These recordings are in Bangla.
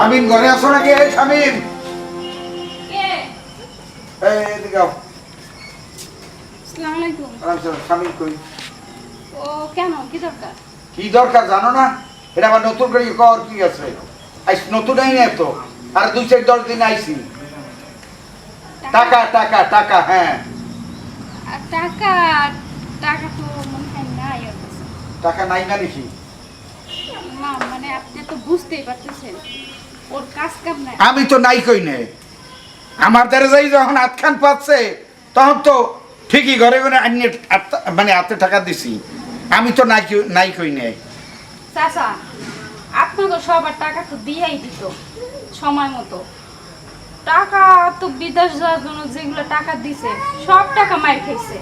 শামিম ঘরে আসো নাকি? এই শামিম! কে? দরকার? কি দরকার জানো না? এটা আবার নতুন করে কর কি আছে? আইস নতুন আই না তো। আর দুই চার দশ দিন আইছি। টাকা? টাকা টাকা হ্যাঁ। আর টাকা টাকা তো নাই টাকা নাই না নাকি না মানে আপনি তো বুঝতেই পারতেছেন। আমি তো নাই কই নে। আমার দ্বারা যাই যখন আটখান পাচ্ছে তখন তো ঠিকই ঘরে ঘরে আনিয়ে মানে হাতে টাকা দিছি। আমি তো নাই নাই কই নে। চাচা আপনাকে সবার টাকা তো দিয়াই দিত সময় মতো। টাকা তো বিদেশ যাওয়ার জন্য যেগুলো টাকা দিছে সব টাকা মায়ের খেয়েছে।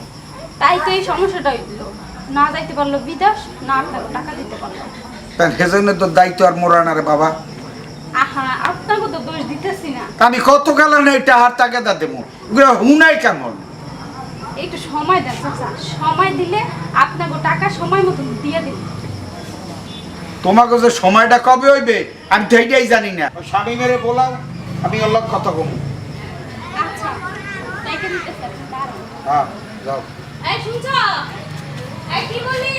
তাই তো এই সমস্যাটা হইল। না যাইতে পারল বিদেশ না আপনাকে টাকা দিতে পারল। সেজন্য তো দায়িত্ব আর মোরা না রে বাবা। আমি কত গেলাম এটা হার টাকা দা দেবো? হুনাই কেমন? একটু সময় দেন চাচা। সময় দিলে আপনাকে টাকা সময় মতো দিয়ে দিন তোমাকে যে সময়টা কবে হইবে আমি তো এইটাই জানি না। স্বামী মেরে বলাও আমি ওর লোক কথা কম আচ্ছা। হ্যাঁ যাও। এই শুনছ? এই কি বলি?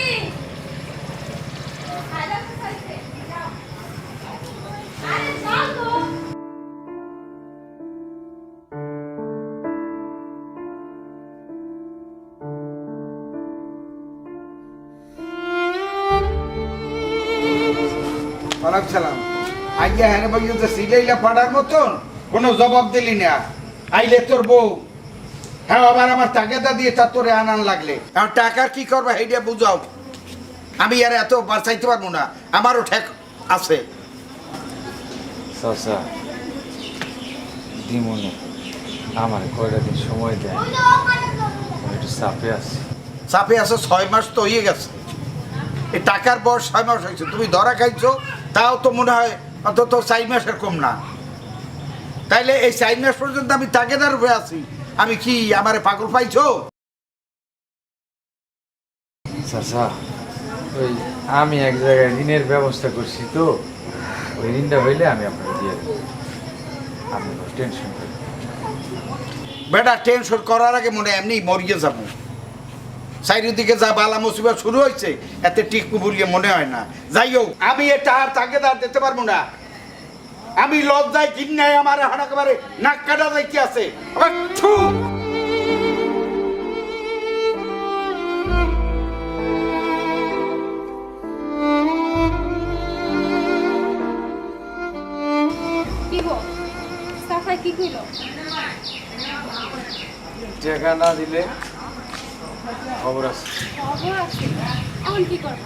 সালাম আইয়া হ্যাঁ সিলাইলা পাড়ার মতন কোনো জবাব দিলি না। আইলে তোর বউ। হ্যাঁ আবার আমার টাকাটা দিয়ে তা তোরে আনান লাগলে। আমার টাকার কি করবা এইটা বুঝাও। আমি আর এত বাঁচাইতে পারব না। আমারও ঠেক আছে। চাচা দিমনে আমার কয়টা দিন সময় দেয়? একটু চাপে আছি। চাপে আছে ছয় মাস তো হয়ে গেছে। এই টাকার বয়স ছয় মাস হয়েছে। তুমি ধরা খাইছো তাও তো মনে হয় অন্তত চার মাসের কম না। তাইলে এই চার মাস পর্যন্ত আমি তাগেদার হয়ে আছি। আমি কি আমার পাগল পাইছো? চাচা ওই আমি এক জায়গায় ঋণের ব্যবস্থা করছি তো। ওই ঋণটা হইলে আমি আপনাকে দিয়ে দেবো। আপনি টেনশন করেন। বেটা টেনশন করার আগে মনে হয় এমনি মরিয়ে যাব। চারিদিকে যা বালা মুসিবত শুরু হয়েছে এতে টিকু বলিয়ে মনে হয় না। যাই হোক আমি এটা আর তাকে তাগেদার দিতে পারব না। আমি লজ্জায় কিন্নায় আমার এখন একেবারে নাক কাটা যাইতে আছে। কি কইল টাকা না দিলে। খবর আছে। খবর আছে এখন কি করব?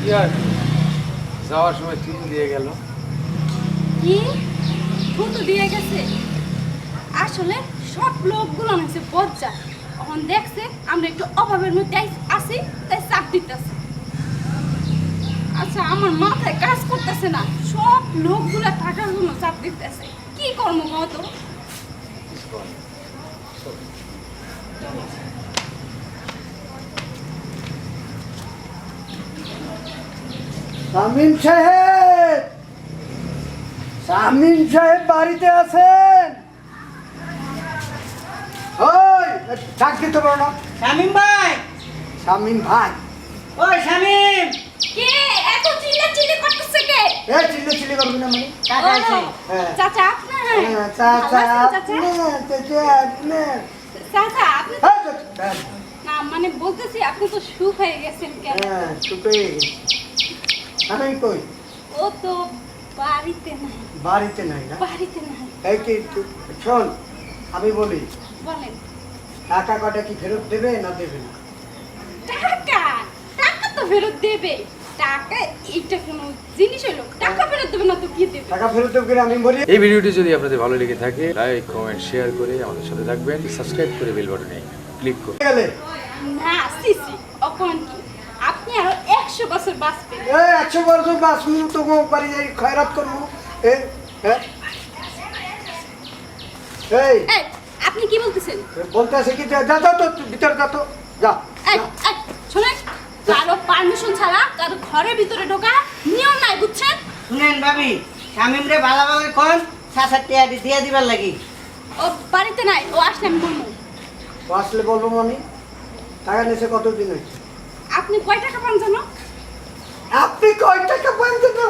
কি আর যাওয়ার সময় চিঠি দিয়ে গেল। কি? থুতু দিয়ে গেছে? আসলে সব লোকগুলো হচ্ছে বজ্জা এখন দেখছে আমরা একটু অভাবের মধ্যে আছি তাই চাপ দিতেছে। আচ্ছা আমার মাথায় কাজ করতেছে না। সব লোকগুলা টাকার জন্য চাপ দিতেছে। কি কর্ম কত শামিম সাহেব! শামিম সাহেব বাড়িতে আছেন? ওই ডাক দিতে পারো না। শামিম ভাই! শামিম ভাই। ওই শামিম! কে? এত চিল্লা চিল্লি করতেছে কে? এ চিল্লি চিল্লি করবি না মানে? টাকা আছে। হ্যাঁ। চাচা আপনার হ্যাঁ, চাচা চাচা? আপনার, চাচা আপনার। চাচা আপনি হ্যাঁ, হ্যাঁ, না মানে বলতেছি আপনি তো সুখ হয়ে গেছেন কেন? হ্যাঁ, চুপে আমি কই? ও তো বাড়িতে নাই। বাড়িতে নাই না? বাড়িতে নাই। এই কি শোন আমি বলি বলেন। টাকা কটা কি ফেরত দেবে না দেবে না? টাকা? টাকা তো ফেরত দেবে টাকা এইটা কোনো জিনিস হলো টাকা ফেরত দেবে না তো কি দেবে? টাকা ফেরত দেবে আমি বলি এই ভিডিওটি যদি আপনাদের ভালো লেগে থাকে লাইক কমেন্ট শেয়ার করে আমাদের সাথে থাকবেন। সাবস্ক্রাইব করে বেল বাটনে ক্লিক করুন। গেলে। না সিসি অপমান কি? আপনি আরও একশো বছর বাঁচবেন। এই একশো বছর বাস তো বাড়ি যাই খয়রাত করব। হ্যাঁ এই। এই, আপনি কি বলতেছেন? বলতে আছে কি? যা যা তো ভিতরে যা তো যা। এই, যা। এই, শোনেন। কারও পারমিশন ছাড়া কারও ঘরের ভিতরে ঢোকা নিয়ম নাই বুঝছেন? শুনেন ভাবি শামিম রে ভালো ভালো কোন সাসার টিয়াটি দিয়ে দিবার লাগি। ও বাড়িতে নাই ও আসলে আমি বলব। ও আসলে বলব মনি? টাকা নিয়েছে কতদিন হয়েছে আপনি কয় টাকা পান জানো? আপনি কয় টাকা পাইছেন না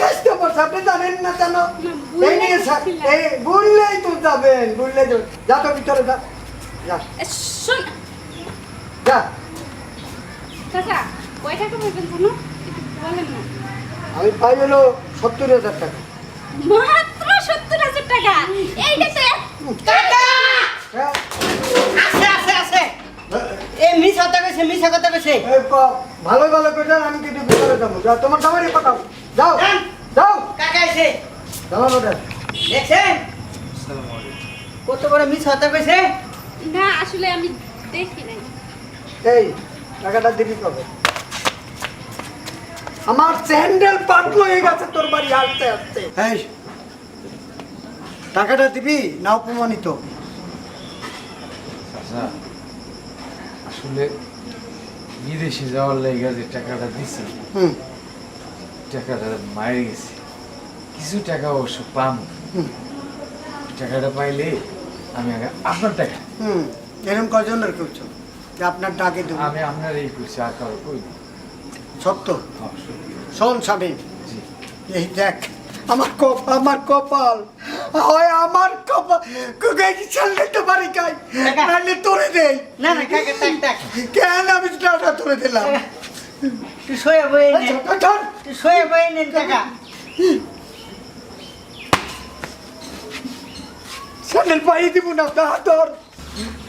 কাস্টমার আপনি জানেন না জানো এই নিয়ে এই বললেই তো যাবেন বললেই তো যা তো ভিতরে যা। যা। শোন। যা। চাচা কয় টাকা পাবেন একটু বলেন না। আমি পাই হলো সত্তর হাজার টাকা। মাত্র সত্তর হাজার টাকা? এইটা তো হ্যাঁ? আছে আছে আছে। এ মিস কথা কইছে মিস কথা কইছে। ভালো ভালো করে যান, আমি কিন্তু ভিতরে যাব। যা তোমার জামাই পাঠাও যাও যান। যাও। কাকা এসে। জামা পাঠাও। দেখছেন? কত বড় মিস কথা কইছে? না আসলে আমি দেখি নাই। এই টাকাটা দিবি কবে? আমার স্যান্ডেল পাটলো হয়ে গেছে তোর বাড়ি আসতে আসতে। এই টাকাটা দিবি না অপমানিত? আচ্ছা আসলে বিদেশে যাওয়ার লেগে যে টাকাটা দিছি হুম। টাকাটা মায়ের গেছে। কিছু টাকা অবশ্য পাম। হুম। টাকাটা পাইলে আমি আগে আপনার টাকা। হুম এরকম কজনের করছ যে আপনার ডাকে দেবো আমি আপনার এই করছি আর কারও কই সত্য? হ্যাঁ। শোন স্বামী। এই দেখ আমার কপ আমার কপাল। হয় আমার কপাল। কুকাই চাল দিতে পারি কাই টাকা। নাহলে তোরে দেই। না না কাকা টাক টাক কেন আমি টাকা তোরে দিলাম? তুই শোয়ে বয়ে নে। আচ্ছা, ধর। তুই শোয়ে বয়ে নেন টাকা স্যান্ডেল পাইয়ে দিব না তা তোর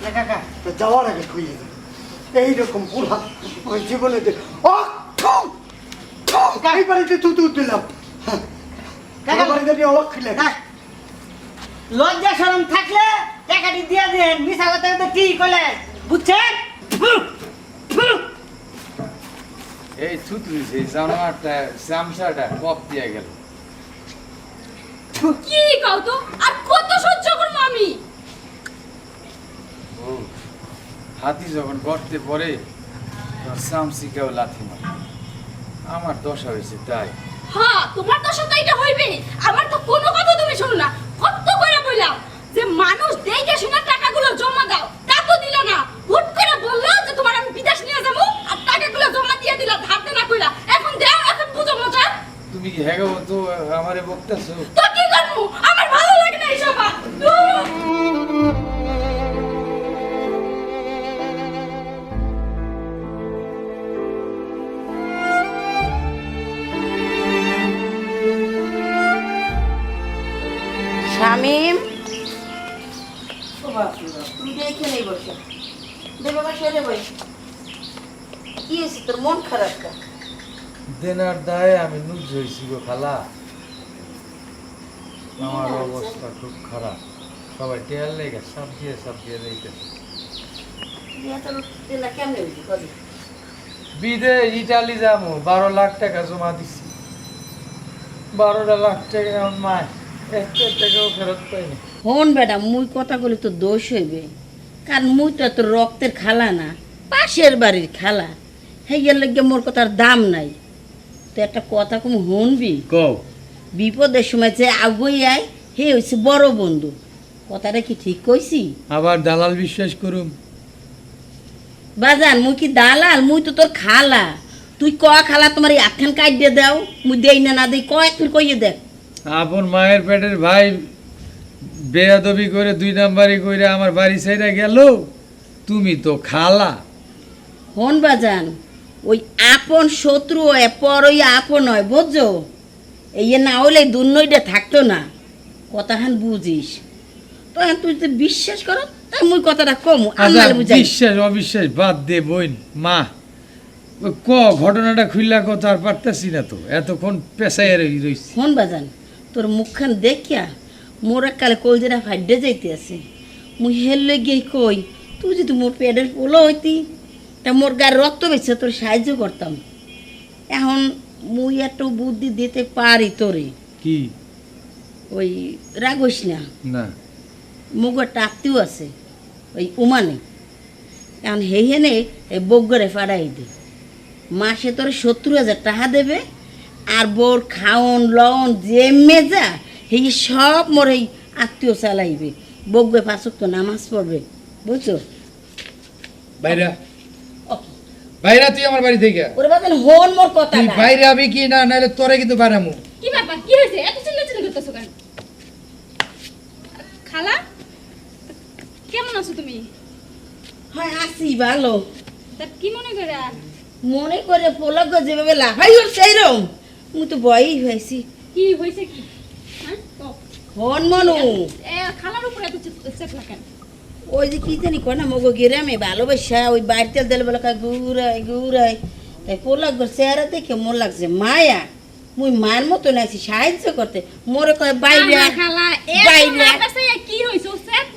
না কাকা। তো যাওয়ার আগে খুইয়ে দেব এইরকম পুরা ওই জীবনে এই বাড়িতে তু তু দিলাম। লজ্জা শরম থাকলে টাকাটি দিয়ে দেন মিশা কথা তো ঠিক হলে বুঝছেন। এই সেই জানোয়ারটা চামচাটা কপ দিয়ে গেল। কি কও তো? আর কত সহ্য করব আমি? হাতি যখন গর্তে পড়ে চামচিকাও লাথি মারে। আমার দশা হয়েছে তাই। হ্যাঁ তোমার তো এটা হইবে। আমার তো কোনো কথা তুমি শোনো না। কত করে বললাম যে মানুষ দেখে শোনা টাকাগুলো জমা দাও তা তো দিল না। হুট করে বলল যে তোমার আমি বিদেশ নিয়ে যাব আর টাকাগুলো জমা দিয়ে দিলা ধার দেনা কইলা এখন দেও এখন বুঝো মজা। তুমি কি হ্যাগো তো আমারে বকতেছো? তো কি করব? আমার ভালো লাগে না এইসব। আর। দে বাবা সেরে বই কি হয়েছে? তোর মন খারাপ কা দেনার দায়ে আমি নুজ হয়েছি গো খালা। আমার অবস্থা খুব খারাপ। সবাই টেয়ার লেগে সাপ দিয়ে সাপ দিয়ে লেগেছে না কেমনে হয়েছে কবে? বিদে ইটালি যাব বারো লাখ টাকা জমা দিছি। বারোটা লাখ টাকা আমার মায় একটা টাকাও ফেরত পাইনি। হন বেটা মুই কথা বলি তো দোষ হইবে। কারণ মুই তো তোর রক্তের খালা না পাশের বাড়ির খালা। হেগের লাগে মোর কথার দাম নাই। তো একটা কথা কম হনবি কও। বিপদের সময় যে আগুই আয় হে হয়েছে বড় বন্ধু। কথাটা কি ঠিক কইছি? আবার দালাল বিশ্বাস করুম। বাজান মুই কি দালাল? মুই তো তোর খালা। তুই ক খালা তোমার এই আখান কাট দিয়ে দাও। মুই দেই না না দেই ক একটু কইয়ে দেখ। আপন মায়ের পেটের ভাই বেয়াদবি করে দুই নাম্বারি করে আমার বাড়ি সাইডে গেল তুমি তো খালা। হন বাজান? ওই আপন শত্রু হয় পর ওই আপন হয় বুঝছ? এই না হলে দুর্নইটা থাকতো না। কথাখান বুঝিস। তো এখন তুই তো বিশ্বাস করো তাই মুই কথাটা কম আচ্ছা আমার বুঝাই। বিশ্বাস অবিশ্বাস বাদ দে বইন মা। ওই ক ঘটনাটা খুললা ক আর পারতাছি না তো এতক্ষণ পেশায় রয়েছি হন বাজান? তোর মুখখান দেখিয়া মোর কালে কলজেরা ফাইডে যাইতে আছে। মুই হেললে গিয়ে কই তুই যদি মোর পেটের পোলো হইতি তা মোর গায়ে রক্ত বেছে তোর সাহায্য করতাম। এখন মুই একটু বুদ্ধি দিতে পারি তোরে। কি? ওই রাগস না? না। মুগর টাকতিও আছে ওই উমানে। এখন হে হেনে এই বগ্গরে ফাড়াই দে। মাসে তোর সত্তর হাজার টাকা দেবে আর বোর খাওন লন যে মেজা এই সব মোর এই আত্মীয় চালাইবে বকবে পাঁচক তো নামাজ পড়বে বুঝছ? বাইরা বাইরা তুই আমার বাড়ি থেকে ওরে বাজান হন মোর কথা তুই বাইরে আবি কি না তোরে কিন্তু কি ব্যাপার? কি হয়েছে? এত চিল্লা চিল্লা করতেছো কেন? খালা কেমন আছো তুমি? হয় আসি ভালো। তা কি মনে করে? মনে করে পোলক যেভাবে লাফাই উঠছে এইরকম মুই তো ভয়ই হয়েছি। কি হয়েছে কি? হ্যাঁ। হন মনু। উপরে এত চেপলা কেন? ওই যে কি জানি কয় না মগো গ্রামে ভালোবাসা ওই তেল দিলে বলে কয় ঘুরাই ঘুরাই তাই পোলাক চেহারা দেখে মোর লাগছে মায়া মুই মার মতো নাইছি সাহায্য করতে। মোরে কয় বাইরে কি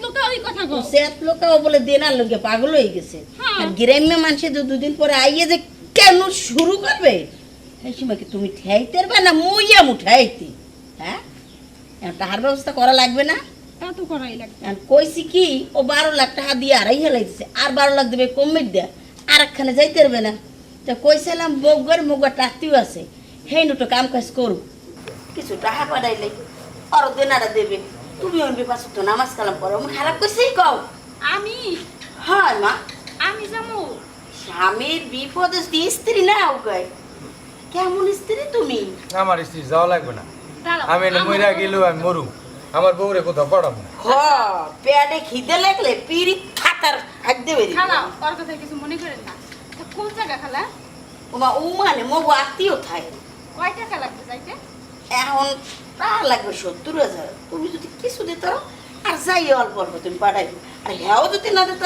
লোকা ওই কথা কও সেত লোকাও বলে দেনার লোকে পাগল হয়ে গেছে। হ্যাঁ। আর গ্রাম্য মানুষে তো দুদিন পরে আইয়ে যে কেন শুরু করবে? এই সময় কি তুমি ঠাইতে পারবে না? মুইয়া মুঠাইতি হ্যাঁ? টাকার ব্যবস্থা করা লাগবে না? তা তো করাই লাগবে। কইছি কি ও বারো লাখ টাকা দিয়ে আড়াই হেলাই দিছে আর বারো লাখ দেবে কমিট দেয়া আর একখানে যাইতে পারবে না। তা কইছিলাম বউগর মুগর টাতিও আছে হেই দুটো কাম কাজ করু। কিছু টাকা পাঠাইলে আর দেনারা দেবে। তুমি অনবি পাশে তো নামাজ কালাম করো আমি খারাপ কইছি কও। আমি? হয় মা। আমি যাব? স্বামীর বিপদে স্ত্রী না উগায় কেমন স্ত্রী তুমি? আমার স্ত্রী যাওয়া লাগবে না। আমি মইরা গেলেও আমি মরু আমার বউরে কোথাও পড়াবো হ পেটে খিদে লাগলে পিড়ি খাতার দেবে খালা ওর কথা কিছু মনে করেন না। তা কোন জায়গা খালা? ও মানে মগু আত্মীয় থাকে। কয় টাকা লাগবে যাইতে? এখন তা লাগবে সত্তর হাজার। তুমি যদি কিছু দিত আর যাই অল্প অল্প তুমি পাঠাইবে আর হ্যাও যদি না দিত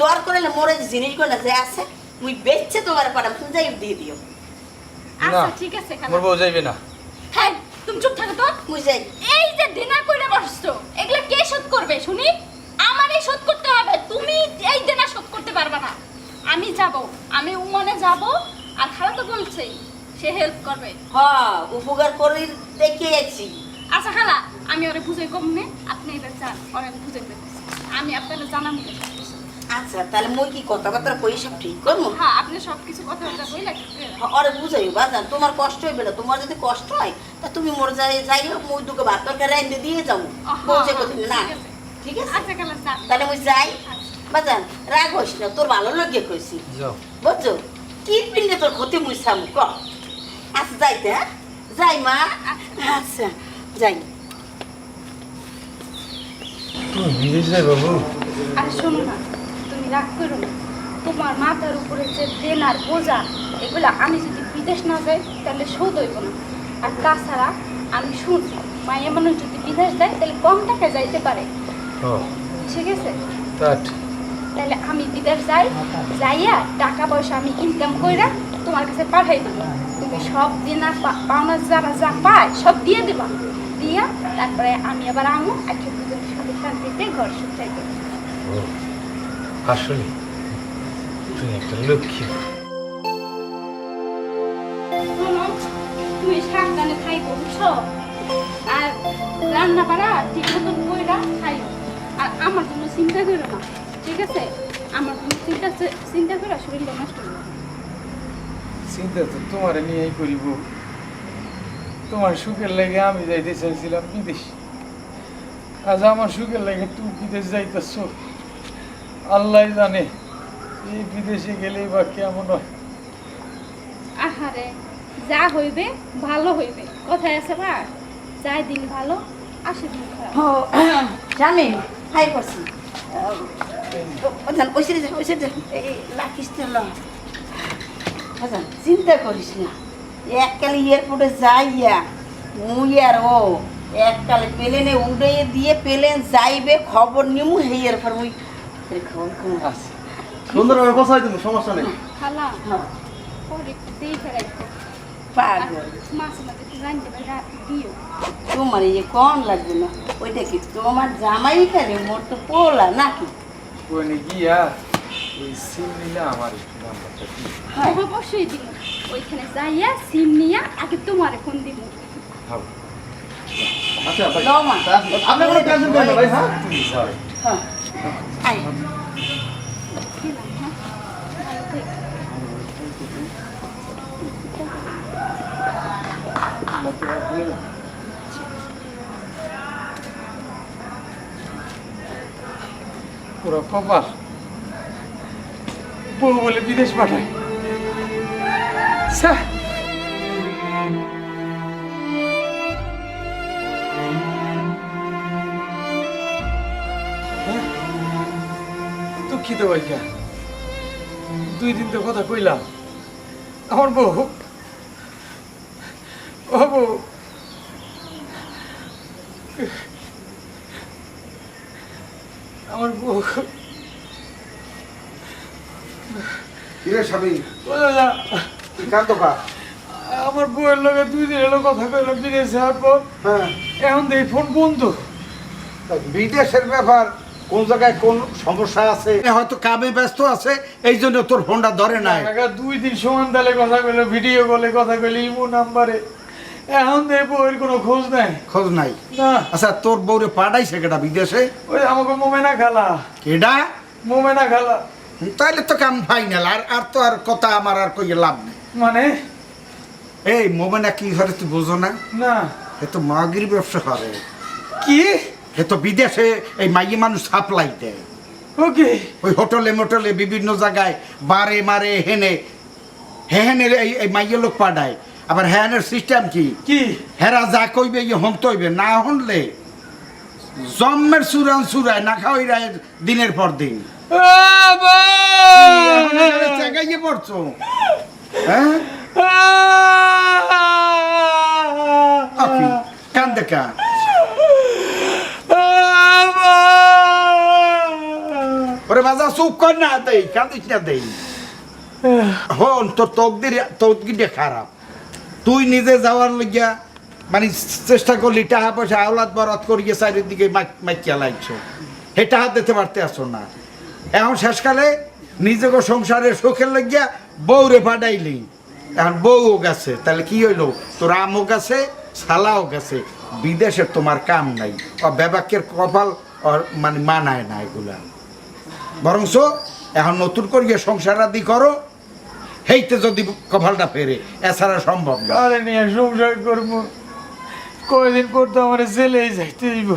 দর করে মোর এই জিনিসগুলো যে আছে মুই বেচছে তোমার পাঠাম তুমি যাই দিয়ে দিও। আচ্ছা না, ঠিক আছে মোর বউ যাইবে না। তুমি চুপ থাকো তো। মুই এই যে দেনা কইরা বসছো এগুলা কে শোধ করবে শুনি? আমারই শোধ করতে হবে তুমি এই দেনা শোধ করতে পারবে না। আমি যাব আমি উমনে যাব আর খালা তো বলছেই সে হেল্প করবে। হ উপকার করে দেখে আছি আচ্ছা খালা আমি ওরে বুঝাই কম নে আপনি এটা চান ওরে আমি বুঝাই আমি আপনাকে জানাব আচ্ছা তাহলে মুই কি কথা কথা কই সব ঠিক করব? হ্যাঁ আপনি সব কিছু কথা বলতে বইলা অরে বুঝাই বাজান তোমার কষ্ট হইবে না তোমার যদি কষ্ট হয় তা তুমি মোর যাই যাই হোক মুই দুটো ভাত তরকারি রাইন্দে দিয়ে যাব। বলছে কথা না ঠিক আছে। আচ্ছা তাহলে মুই যাই। বাজান রাগ হইস না তোর ভালো লাগে কইছি। যাও। বুঝছ? কি পিন্ডে তোর ক্ষতি মুই সামু ক? আচ্ছা যাইতে হ্যাঁ? যাই মা। আচ্ছা। যাই। তুমি বিদেশ যাই বাবু আরে শোনো না রাগ করো তোমার মাথার উপরে যে দেন আর বোঝা এগুলো আমি যদি বিদেশ না যাই তাহলে শোধ হইব না। আর তাছাড়া আমি শুনছি মায়ের মানুষ যদি বিদেশ যায় তাহলে কম টাকা যাইতে পারে। ঠিক আছে? তাহলে আমি বিদেশ যাই যাইয়া টাকা পয়সা আমি ইনকাম কইরা তোমার কাছে পাঠাই দেবো। তুমি সব দিন পাওনা যারা যা পায় সব দিয়ে দেবা। দিয়া তারপরে আমি আবার আমু আজকে দুজন সুখে শান্তিতে ঘর দেবো ও। আসলে তুমি একটা লক্ষ্মী। তুমি সাবধানে খাইবো বুঝছ? আর রান্না বাড়া ঠিক মতন কইরা খাইও। আর আমার জন্য চিন্তা করো না ঠিক আছে? আমার জন্য চিন্তা চিন্তা করে শরীরটা নষ্ট করো চিন্তা তো তোমার নিয়েই করিব। তোমার সুখের লেগে আমি যাইতে চাইছিলাম বিদেশ। আজ আমার সুখের লেগে তুই বিদেশ যাইতেছ। আল্লাহ জানে এই বিদেশে গেলেই বা কেমন হয়। আহারে যা হইবে ভালো হইবে। কথায় আছে না যাই দিন ভালো আসে দিন খারাপ। ও জানি হাই করছি। বাজান ওইসে যা ওইসে যা। এই লাখিস তো চিন্তা করিস না। এককালে এয়ারপোর্টে যাইয়া মুই আর ও এককালে প্লেনে উড়ে দিয়ে প্লেন যাইবে খবর নিমু হেয়ার পর মুই খবর খবর আচ্ছা সুন্দরভাবে বসাই তুমি সমস্যা নেই খালা হ্যাঁ পরে একটু দেখে দিও তোমার এই যে কম লাগবে না ওইটা কি তোমার জামাই খালি মোর তো পোলা নাকি ওখানে গিয়া ওই সিম নিলে আমার নাম্বারটা দিও। হ্যাঁ অবশ্যই দিব ওইখানে যাইয়া সিম নিয়া আগে তোমারে ফোন দিব আচ্ছা ভাই আপনি কোনো টেনশন করেন না ভাই হ্যাঁ হ্যাঁ আয় গেলাম হ্যাঁ ভালো থেকো। পুরো কপাল বউ বলে বিদেশ পাঠায় ছ্যা। দুঃখিত ভাইয়া। দুই দিন তো কথা কইলাম। আমার বউ। ও বউ। আমার বউ। কিরে স্বামী? কা? আমার বউয়ের লগে দুই দিন এলো কথা কইলাম বিদেশ পর হ্যাঁ। এখন দেখি ফোন বন্ধ। বিদেশের ব্যাপার কোন জায়গায় কোন সমস্যা আছে? হয়তো কামে ব্যস্ত আছে এই জন্য তোর ফোনটা ধরে নাই। দুই দিন সমান তালে কথা কইলো ভিডিও কলে কথা কইলো ইমো নাম্বারে। এখন দেখি বউয়ের কোনো খোঁজ নাই। খোঁজ নাই? না। আচ্ছা তোর বউরে পাঠাইছে কেটা বিদেশে? ওই আমাকে মোমেনা খালা। কেডা? মোমেনা খালা। তাহলে তো কাম ফাইনাল আর আর তো আর কথা আমার আর কই লাভ নেই। মানে? এই মোমেনা কি করে তুই বোঝো না? না। এ তো মাগির ব্যবসা করে কি? এ তো বিদেশে এই মাইয়ে মানুষ সাপ্লাই দেয়। ওকে। ওই হোটেলে মোটেলে বিভিন্ন জায়গায় বারে মারে হেনে হেহেনের এই এই মাইয়ে লোক পাঠায়। আবার হ্যানের সিস্টেম কি? কি? হেরা যা কইবে ইয়ে হন্ত হইবে না হনলে জন্মের সুরান সুরায় না খাওয়াই রায় দিনের পর দিন। জায়গায় পড়ছো হ্যাঁ আকি, কান দেখা ওরে বাজা না দেই কাঁদিস না দেই হন, তোর তকদির, তকদিরটা খারাপ। তুই নিজে যাওয়ার লইয়া মানে চেষ্টা করলি, টাকা পয়সা আওলাদ বরাত করিয়ে চারিদিকে মাইকিয়া লাগছো। হে টাকা দিতে পারতে আসো না। এখন শেষকালে নিজেকে সংসারের সুখের লাগিয়া বউরে পাঠাইলি। এখন বউও গেছে, তাহলে কি হইল? তোর আমও গেছে, শালাও গেছে। বিদেশে তোমার কাম নাই। ও বেবাকের কপাল মানে মানায় না এগুলা। বরংস এখন নতুন করিয়ে সংসার আদি করো। হেইতে যদি কপালটা ফেরে এছাড়া সম্ভব না। আরে নিয়ে সংসার করব। কয়দিন করতো আমার যাইতে দিব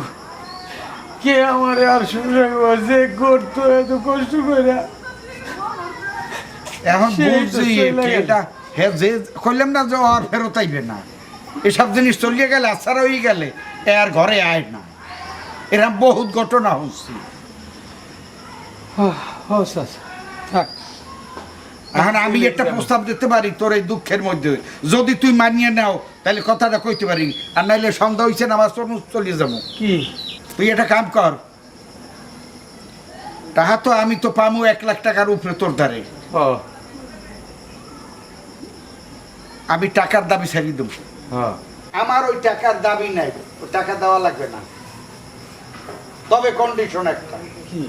কে আমার আর সংসার যে করতো এত কষ্ট করে এখন বুঝছি এটা। হে যে কইলাম না যে আর ফেরত আইবে না। এসব জিনিস চলিয়ে গেলে আছাড়া হয়ে গেলে এ আর ঘরে আয় না। এরকম বহুত ঘটনা হচ্ছে। এখন আমি একটা প্রস্তাব দিতে পারি তোর এই দুঃখের মধ্যে। যদি তুই মানিয়ে নাও তাহলে কথাটা কইতে পারি। আর নাইলে সন্ধ্যা হয়েছে না আমার চলে যাব। কি? তুই একটা কাম কর। তাহা তো আমি তো পামু এক লাখ টাকার উপরে তোর ধারে আমি টাকার দাবি ছাড়িয়ে দেবো। আমার ওই টাকার দাবি নাই টাকা দেওয়া লাগবে না। তবে কন্ডিশন একটা। কি?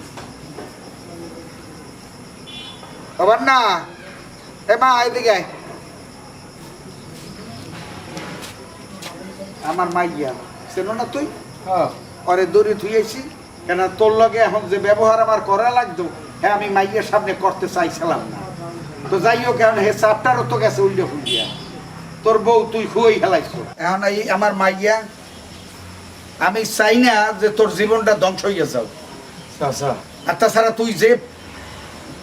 আবার না এ মা এদিকে। আমার মাইয়া চেনো না তুই? হ্যাঁ। পরে দড়ি ধুয়েছি কেন তোর লগে এখন যে ব্যবহার আমার করা লাগতো হ্যাঁ আমি মাইয়ের সামনে করতে চাইছিলাম না। তো যাই হোক এখন হে চাপটারও তো গেছে উল্টে ফুলিয়া। তোর বউ তুই খুবই খেলাইছো এখন এই আমার মাইয়া আমি চাই না যে তোর জীবনটা ধ্বংস হইয়া যাও। চাচা আর তাছাড়া তুই যে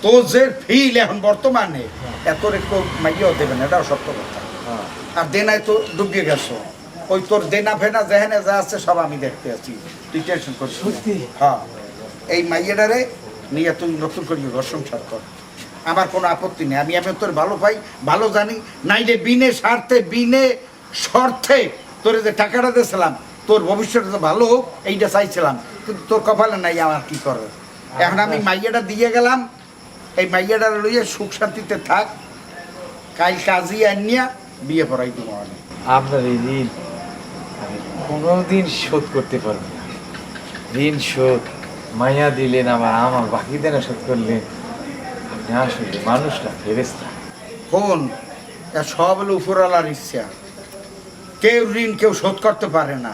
তোর যে ফিল এখন বর্তমানে। এত একটু মাইয়াও দেবে না এটাও সত্য কথা। হ্যাঁ। আর দেনায় তো ডুবিয়ে গেছো। ওই তোর দেনা ফেনা যেখানে যা আছে সব আমি দেখতে আছি। তুই টেনশন। সত্যি? হ্যাঁ। এই মাইয়াটারে নিয়ে তুই নতুন করি সংসার কর। আমার কোনো আপত্তি নেই। আমি আমি তোর ভালো পাই ভালো জানি। নাইলে বিনে স্বার্থে বিনে শর্তে তোর যে টাকাটা দিয়েছিলাম তোর ভবিষ্যৎটা তো ভালো হোক এইটা চাইছিলাম। কিন্তু তোর কপালে নাই আমার কি করে এখন আমি মাইয়াটা দিয়ে গেলাম এই মাইয়াটা লইয়া সুখ শান্তিতে থাক। কাল কাজী আনিয়া বিয়ে পড়াই দিব আমি। আপনার এই ঋণ আমি কোনোদিন শোধ করতে পারব না। ঋণ শোধ মাইয়া দিলেন আবার আমার বাকি দেনা শোধ করলেন। আপনি আসলে মানুষটা ফেরেস্তা এ সব হলো উপরওয়ালার ইচ্ছা। কেউ ঋণ কেউ শোধ করতে পারে না।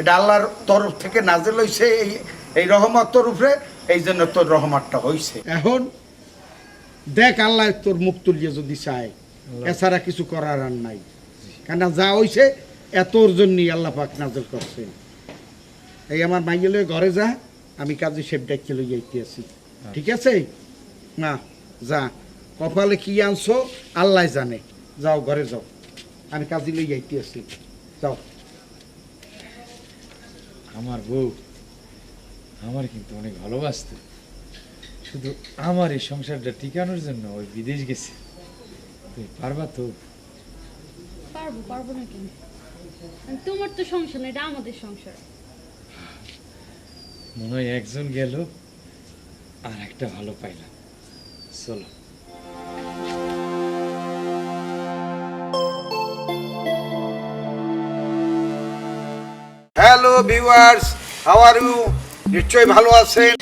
এটা আল্লাহর তরফ থেকে নাজেল হইছে এই এই রহমত তোর উপরে এই জন্য তোর রহমতটা হইছে। এখন দেখ আল্লাহ তোর মুখ তুলিয়ে যদি চায়। এছাড়া কিছু করার আর নাই। কেন যা হইছে এতর জন্যই আল্লাহ পাক নাজল করছেন। এই আমার মাইগেলে ঘরে যা আমি কাজে সেব ডাইকে লই যাইতে আছি। ঠিক আছে? না যা। কপালে কি আনছো আল্লাহ জানে। যাও ঘরে যাও। আমি কাজে লই যাইতে আছি। যাও। আমার বউ আমার কিন্তু অনেক ভালোবাসতো। শুধু আমার এই সংসারটা টিকানোর জন্য ওই বিদেশ গেছে। তুই পারবা তো? পারব পারব না কেন? তোমার তো সংসার না এটা আমাদের সংসার। মনে হয় একজন গেল আর একটা ভালো পাইলাম। চলো। Hello viewers how are you নিশ্চয়ই ভালো আছেন।